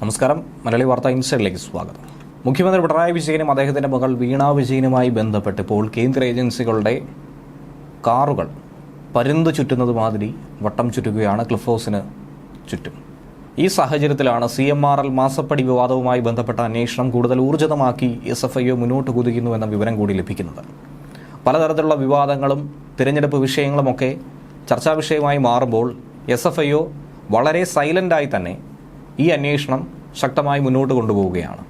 നമസ്കാരം. മലയാളി വാർത്ത ഇൻസൈഡിലേക്ക് സ്വാഗതം. മുഖ്യമന്ത്രി പിണറായി വിജയനും അദ്ദേഹത്തിന്റെ മകൾ വീണ വിജയനുമായി ബന്ധപ്പെട്ട് ഇപ്പോൾ കേന്ദ്ര ഏജൻസികളുടെ കാറുകൾ പരുന്ത് ചുറ്റുന്നത് മാതിരി വട്ടം ചുറ്റുകയാണ് ക്ലിഫ് ഹൗസിന് ചുറ്റും. ഈ സാഹചര്യത്തിലാണ് സി എം ആർ എൽ മാസപ്പടി വിവാദവുമായി ബന്ധപ്പെട്ട അന്വേഷണം കൂടുതൽ ഊർജിതമാക്കി എസ് എഫ് ഐ ഒ മുന്നോട്ട് കുതിക്കുന്നുവെന്ന വിവരം കൂടി ലഭിക്കുന്നത്. പലതരത്തിലുള്ള വിവാദങ്ങളും തിരഞ്ഞെടുപ്പ് വിഷയങ്ങളുമൊക്കെ ചർച്ചാ വിഷയമായി മാറുമ്പോൾ എസ് എഫ് ഐ ഒ വളരെ സൈലന്റായി തന്നെ ഈ അന്വേഷണം ശക്തമായി മുന്നോട്ട് കൊണ്ടുപോവുകയാണ്.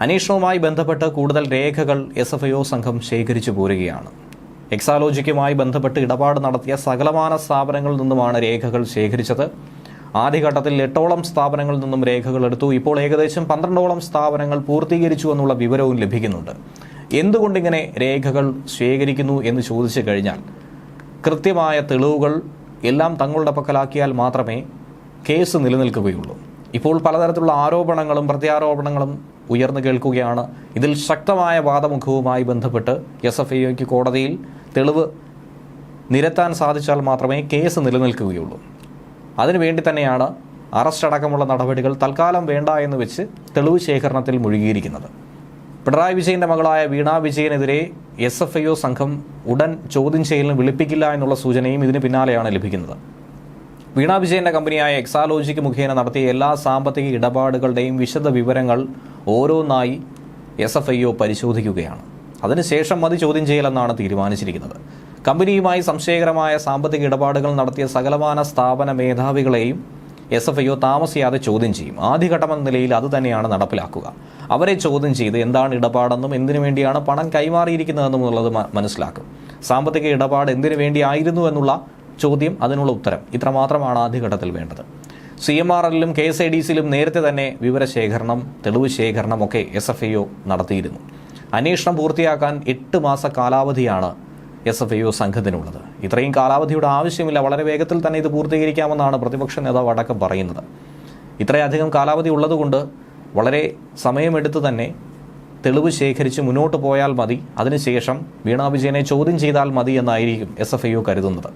അന്വേഷണവുമായി ബന്ധപ്പെട്ട് കൂടുതൽ രേഖകൾ എസ് എഫ് ഐ സംഘം ശേഖരിച്ചു പോരുകയാണ്. എക്സാലോജിക്കുമായി ബന്ധപ്പെട്ട് ഇടപാട് നടത്തിയ സകലമാന സ്ഥാപനങ്ങളിൽ നിന്നുമാണ് രേഖകൾ ശേഖരിച്ചത്. ആദ്യഘട്ടത്തിൽ എട്ടോളം സ്ഥാപനങ്ങളിൽ നിന്നും രേഖകൾ എടുത്തു. ഇപ്പോൾ ഏകദേശം പന്ത്രണ്ടോളം സ്ഥാപനങ്ങൾ പൂർത്തീകരിച്ചു എന്നുള്ള വിവരവും ലഭിക്കുന്നുണ്ട്. എന്തുകൊണ്ടിങ്ങനെ രേഖകൾ ശേഖരിക്കുന്നു എന്ന് ചോദിച്ചു കഴിഞ്ഞാൽ കൃത്യമായ തെളിവുകൾ എല്ലാം തങ്ങളുടെ പക്കലാക്കിയാൽ മാത്രമേ കേസ് നിലനിൽക്കുകയുള്ളൂ. ഇപ്പോൾ പലതരത്തിലുള്ള ആരോപണങ്ങളും പ്രത്യാരോപണങ്ങളും ഉയർന്നു കേൾക്കുകയാണ്. ഇതിൽ ശക്തമായ വാദമുഖവുമായി ബന്ധപ്പെട്ട് എസ് എഫ് ഐക്ക് കോടതിയിൽ തെളിവ് നിരത്താൻ സാധിച്ചാൽ മാത്രമേ കേസ് നിലനിൽക്കുകയുള്ളൂ. അതിനുവേണ്ടി തന്നെയാണ് അറസ്റ്റ് അടക്കമുള്ള നടപടികൾ തൽക്കാലം വേണ്ട എന്ന് വെച്ച് തെളിവ് ശേഖരണത്തിൽ മുഴുകിയിരിക്കുന്നത്. പിണറായി വിജയന്റെ മകളായ വീണ വിജയനെതിരെ എസ് എഫ് ഐ ഒ സംഘം ഉടൻ ചോദ്യം ചെയ്യലിന് വിളിപ്പിക്കില്ല എന്നുള്ള സൂചനയും ഇതിന് പിന്നാലെയാണ് ലഭിക്കുന്നത്. വീണ വിജയന്റെ കമ്പനിയായ എക്സാലോജിക്ക് മുഖേന നടത്തിയ എല്ലാ സാമ്പത്തിക ഇടപാടുകളുടെയും വിശദ വിവരങ്ങൾ ഓരോന്നായി എസ് എഫ് ഐ ഒ പരിശോധിക്കുകയാണ്. അതിനുശേഷം മതി ചോദ്യം ചെയ്യലെന്നാണ് തീരുമാനിച്ചിരിക്കുന്നത്. കമ്പനിയുമായി സംശയകരമായ സാമ്പത്തിക ഇടപാടുകൾ നടത്തിയ സകലമാന സ്ഥാപന മേധാവികളെയും എസ് എഫ് ഐ ഒ താമസിയാതെ ചോദ്യം ചെയ്യും. ആദ്യഘട്ടമെന്ന നിലയിൽ അത് തന്നെയാണ് നടപ്പിലാക്കുക. അവരെ ചോദ്യം ചെയ്ത് എന്താണ് ഇടപാടെന്നും എന്തിനു വേണ്ടിയാണ് പണം കൈമാറിയിരിക്കുന്നതെന്നും എന്നുള്ളത് മനസ്സിലാക്കും. സാമ്പത്തിക ഇടപാട് എന്തിനു വേണ്ടിയായിരുന്നു എന്നുള്ള ചോദ്യം അതിനുള്ള ഉത്തരം. ഇത്രമാത്രമാണ് ആദ്യഘട്ടത്തിൽ വേണ്ടത്. സി എം ആർ എല്ലിലും കെ എസ് ഐ ഡി സിയിലും നേരത്തെ തന്നെ വിവരശേഖരണം തെളിവ് ശേഖരണം ഒക്കെ എസ് എഫ് ഐ ഒ നടത്തിയിരുന്നു. അന്വേഷണം പൂർത്തിയാക്കാൻ എട്ട് മാസ കാലാവധിയാണ് എസ് എഫ് ഐ ഒ സംഘത്തിനുള്ളത്. ഇത്രയും കാലാവധിയുടെ ആവശ്യമില്ല. വളരെ വേഗത്തിൽ തന്നെ ഇത് പൂർത്തീകരിക്കാമെന്നാണ് പ്രതിപക്ഷ നേതാവ് അടക്കം പറയുന്നത്. ഇത്രയധികം കാലാവധി ഉള്ളതുകൊണ്ട് വളരെ സമയമെടുത്ത് തന്നെ തെളിവ് ശേഖരിച്ച് മുന്നോട്ട് പോയാൽ മതി. അതിനുശേഷം വീണാ വിജയനെ ചോദ്യം ചെയ്താൽ മതി എന്നായിരിക്കും എസ് എഫ് ഐ ഒ കരുതുന്നത്.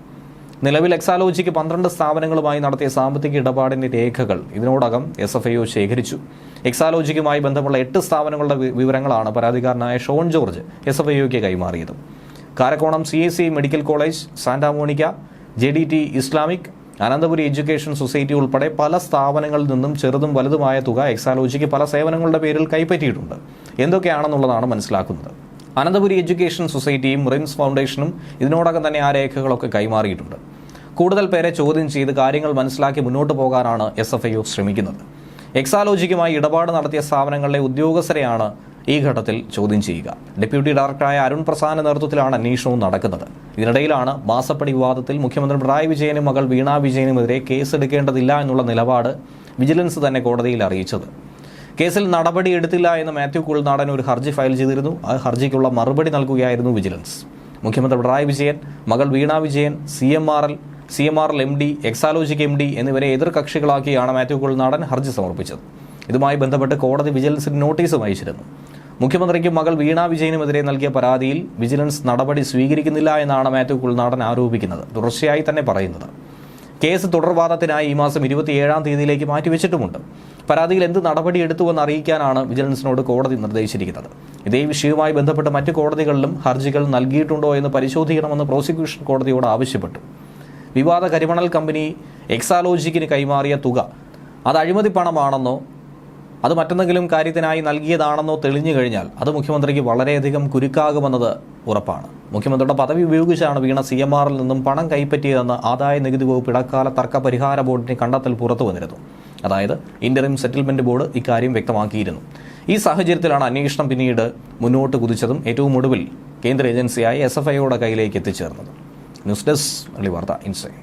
നിലവിൽ എക്സാലോജിക്ക് പന്ത്രണ്ട് സ്ഥാപനങ്ങളുമായി നടത്തിയ സാമ്പത്തിക ഇടപാടിന്റെ രേഖകൾ ഇതിനോടകം എസ് എഫ് ഐ ഒ ശേഖരിച്ചു. എക്സാലോജിക്കുമായി ബന്ധമുള്ള എട്ട് സ്ഥാപനങ്ങളുടെ വിവരങ്ങളാണ് പരാതിക്കാരനായ Shone George S F I ഒക്ക് കൈമാറിയത്. Karakonam C S I medical college Santa Monica J D T Islamic Ananthapuri education society ഉൾപ്പെടെ പല സ്ഥാപനങ്ങളിൽ നിന്നും ചെറുതും വലുതുമായ തുക എക്സാലോജിക്ക് പല സേവനങ്ങളുടെ പേരിൽ കൈപ്പറ്റിയിട്ടുണ്ട്. എന്തൊക്കെയാണെന്നുള്ളതാണ് മനസ്സിലാക്കുന്നത്. അനന്തപുരി എഡ്യൂക്കേഷൻ സൊസൈറ്റിയും റിംസ് ഫൗണ്ടേഷനും ഇതിനോടകം തന്നെ ആ രേഖകളൊക്കെ കൈമാറിയിട്ടുണ്ട്. കൂടുതൽ പേരെ ചോദ്യം ചെയ്ത് കാര്യങ്ങൾ മനസ്സിലാക്കി മുന്നോട്ട് പോകാനാണ് എസ് എഫ് ഐ ശ്രമിക്കുന്നത്. എക്സാലോജിക്കുമായി ഇടപാട് നടത്തിയ സ്ഥാപനങ്ങളിലെ ഉദ്യോഗസ്ഥരെയാണ് ഈ ഘട്ടത്തിൽ ചോദ്യം ചെയ്യുക. ഡെപ്യൂട്ടി ഡയറക്ടറായ അരുൺ പ്രസാദിന്റെ നേതൃത്വത്തിലാണ് അന്വേഷണവും നടക്കുന്നത്. ഇതിനിടയിലാണ് മാസപ്പടി വിവാദത്തിൽ മുഖ്യമന്ത്രി പിണറായി വിജയനും മകൾ വീണ വിജയനുമെതിരെ കേസെടുക്കേണ്ടതില്ല എന്നുള്ള നിലപാട് വിജിലൻസ് തന്നെ കോടതിയിൽ അറിയിച്ചത്. കേസിൽ നടപടി എടുത്തില്ല എന്ന് മാത്യു കുൾനാടൻ ഒരു ഹർജി ഫയൽ ചെയ്തിരുന്നു. ആ ഹർജിക്കുള്ള മറുപടി നൽകുകയായിരുന്നു വിജിലൻസ്. മുഖ്യമന്ത്രി പിണറായി വിജയൻ മകൾ Veena Vijayan C M R L C M R L M D Exalogic M D എന്നിവരെ എതിർ കക്ഷികളാക്കിയാണ് മാത്യു കുൾനാടൻ ഹർജി സമർപ്പിച്ചത്. ഇതുമായി ബന്ധപ്പെട്ട് കോടതി വിജിലൻസിന് നോട്ടീസും അയച്ചിരുന്നു. മുഖ്യമന്ത്രിക്കും മകൾ വീണ വിജയനുമെതിരെ നൽകിയ പരാതിയിൽ വിജിലൻസ് നടപടി സ്വീകരിക്കുന്നില്ല എന്നാണ് മാത്യു കുൾനാടൻ ആരോപിക്കുന്നത്. തുടർച്ചയായി തന്നെ പറയുന്നത്. കേസ് തുടർവാദത്തിനായി ഈ മാസം ഇരുപത്തിയേഴാം തീയതിയിലേക്ക് മാറ്റിവെച്ചിട്ടുമുണ്ട്. പരാതിയിൽ എന്ത് നടപടി എടുത്തുവെന്ന് അറിയിക്കാനാണ് വിജിലൻസിനോട് കോടതി നിർദ്ദേശിച്ചിരിക്കുന്നത്. ഇതേ വിഷയവുമായി ബന്ധപ്പെട്ട് മറ്റു കോടതികളിലും ഹർജികൾ നൽകിയിട്ടുണ്ടോ എന്ന് പരിശോധിക്കണമെന്ന് പ്രോസിക്യൂഷൻ കോടതിയോട് ആവശ്യപ്പെട്ടു. വിവാദ കരിമണൽ കമ്പനി എക്സാലോജിക്കിന് കൈമാറിയ തുക. അത് അഴിമതി പണമാണെന്നോ അത് മറ്റെന്തെങ്കിലും കാര്യത്തിനായി നൽകിയതാണെന്നോ തെളിഞ്ഞു കഴിഞ്ഞാൽ അത് മുഖ്യമന്ത്രിക്ക് വളരെയധികം കുരുക്കാകുമെന്നത് ഉറപ്പാണ്. മുഖ്യമന്ത്രിയുടെ പദവി ഉപയോഗിച്ചാണ് വീണ സി എം ആറിൽ നിന്നും പണം കൈപ്പറ്റിയതെന്ന് ആദായ നികുതി വകുപ്പ് ഇടക്കാല തർക്ക പരിഹാര ബോർഡിന് കണ്ടെത്തൽ പുറത്തു വന്നിരുന്നു. അതായത് ഇന്ററിം സെറ്റിൽമെന്റ് ബോർഡ് ഇക്കാര്യം വ്യക്തമാക്കിയിരുന്നു. ഈ സാഹചര്യത്തിലാണ് അന്വേഷണം പിന്നീട് മുന്നോട്ട് കുതിച്ചതും ഏറ്റവും ഒടുവിൽ കേന്ദ്ര ഏജൻസിയായ എസ് എഫ് ഐയുടെ കയ്യിലേക്ക് എത്തിച്ചേർന്നത്. ന്യൂസ് ഡെസ്ക് വാർത്ത ഇൻസൈ.